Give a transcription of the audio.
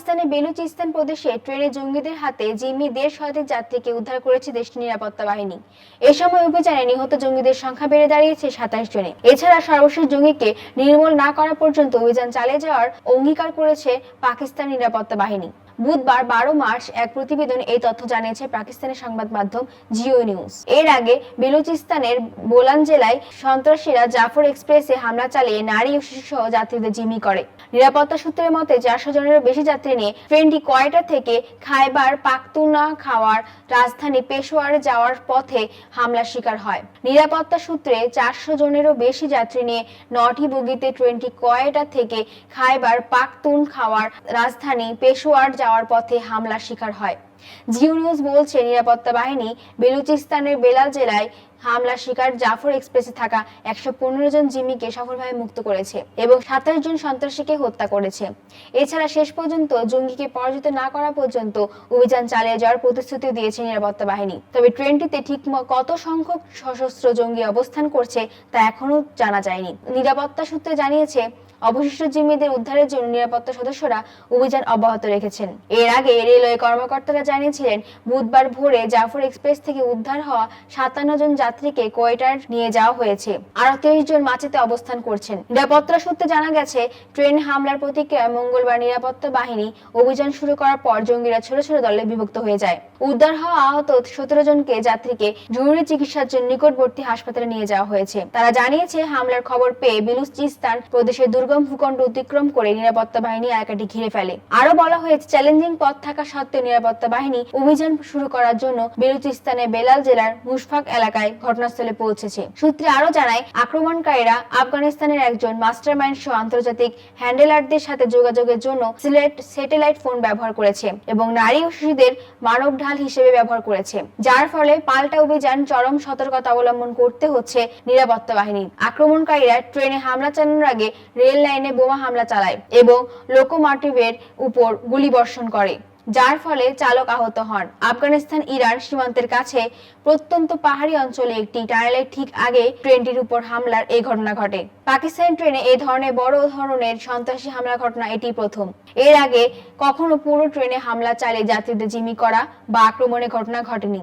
পাকিস্তানের বেলুচিস্তান প্রদেশে ট্রেনে জঙ্গিদের হাতে জিম্মি দেড় শতাধিক যাত্রীকে উদ্ধার করেছে দেশটির নিরাপত্তা বাহিনী। এ সময় অভিযানে নিহত জঙ্গিদের সংখ্যা বেড়ে দাঁড়িয়েছে সাতাশ জনে। এছাড়া সর্বশেষ জঙ্গিকে নির্মূল না করা পর্যন্ত অভিযান চালিয়ে যাওয়ার অঙ্গীকার করেছে পাকিস্তান নিরাপত্তা বাহিনী। বুধবার বারো মার্চ এক প্রতিবেদন এই তথ্য জানিয়েছে পাকিস্তানের সংবাদ মাধ্যম জিও নিউজ। এর আগে বেলুচিস্তানের বোলান জেলায় সন্ত্রাসীরা জাফর এক্সপ্রেসে হামলা চালিয়ে নারী ও শিশু সহ যাত্রীদের জিম্মি করে। নিরাপত্তা সূত্রের মতে চারশো জনেরও বেশি যাত্রী নিয়ে ট্রেনটি কয়টা থেকে খাইবার পাখতুনা খাওয়ার রাজধানী পেশোয়ারে যাওয়ার পথে হামলার শিকার হয়। নিরাপত্তা সূত্রে চারশো জনেরও বেশি যাত্রী নিয়ে নটি বগিতে ট্রেনটি কয়টা থেকে খাইবার পাকতুন খাওয়ার রাজধানী পেশোয়ার যাওয়ার পথে হামলার শিকার হয়। জিও নিউজ বলছে নিরাপত্তা বাহিনী বেলুচিস্তানের বেলাল জেলায় হামলার শিকার জাফর এক্সপ্রেসে থাকা একশো পনেরো জন জিম্মিকে সফলভাবে মুক্ত করেছে এবং সাতাশ জন সন্ত্রাসীকে হত্যা করেছে। এছাড়া শেষ পর্যন্ত জঙ্গিকে পরাজিত না করা পর্যন্ত অভিযান চালিয়ে যাওয়ার প্রতিশ্রুতি দিয়েছে নিরাপত্তা বাহিনী। তবে ট্রেনটিতে ঠিক কত সংখ্যক সশস্ত্র জঙ্গি অবস্থান করছে তা এখনও জানা যায়নি। নিরাপত্তা সূত্রে জানিয়েছে অবশিষ্ট জিম্মিদের উদ্ধারের জন্য নিরাপত্তা সদস্যরা অভিযান অব্যাহত রেখেছেন। এর আগে রেলওয়ে কর্মকর্তারা জানিয়েছিলেন, বুধবার ভোরে জাফর এক্সপ্রেস থেকে উদ্ধার হওয়া সাতান্ন জন যাত্রীকে কোয়েটার নিয়ে যাওয়া হয়েছে। আরও তেইশ জন মাচিতে অবস্থান করছেন। নিরাপত্তা সূত্রে জানা গেছে, ট্রেন হামলার প্রতিক্রিয়ায় মঙ্গলবার নিরাপত্তা বাহিনী অভিযান শুরু করার পর জঙ্গিরা ছোট ছোট দলে বিভক্ত হয়ে যায়। উদ্ধার হওয়া আহত সতেরো জনকে যাত্রীকে জরুরি চিকিৎসার জন্য নিকটবর্তী হাসপাতালে নিয়ে যাওয়া হয়েছে। তারা জানিয়েছে, হামলার খবর পেয়ে বেলুচিস্তান প্রদেশের দুর্গম ভূখণ্ড অতিক্রম করে নিরাপত্তা বাহিনী এলাকাটি ঘিরে ফেলে। আরও বলা হয়েছে, চ্যালেঞ্জিং পথ থাকা সত্ত্বেও নিরাপত্তা বাহিনী অভিযান শুরু করার জন্য বেলুচিস্তানের বেলাল জেলার মুশফাক এলাকায় ঘটনাস্থলে পৌঁছেছে। সূত্রে আরও জানায়, আক্রমণকারীরা আফগানিস্তানের একজন মাস্টারমাইন্ড সহ আন্তর্জাতিক হ্যান্ডেলারদের সাথে যোগাযোগের জন্য সিলেট স্যাটেলাইট ফোন ব্যবহার করেছে এবং নারী ও শিশুদের মানব ঢাল হিসেবে ব্যবহার করেছে। যার ফলে পাল্টা অভিযান, চরম সতর্কতা অবলম্বন করতে হচ্ছে নিরাপত্তা বাহিনী আক্রমণকারীরা ট্রেনে হামলা চালানোর আগে রেল লাইনে বোমা হামলা চালায় এবং লোকোমোটিভের উপর গুলি বর্ষণ করে, যার ফলে চালক আহত হন। আফগানিস্তান, ইরান সীমান্তের কাছে প্রত্যন্ত পাহাড়ি অঞ্চলে একটি টানেলের ঠিক আগে ট্রেনটির উপর হামলার এই ঘটনা ঘটে। পাকিস্তানি ট্রেনে এই ধরনের বড় ধরনের সন্ত্রাসী হামলা ঘটনা এটি প্রথম। এর আগে কখনো পুরো ট্রেনে হামলা চালিয়ে যাত্রীদের জিমি করা বা আক্রমণের ঘটনা ঘটেনি।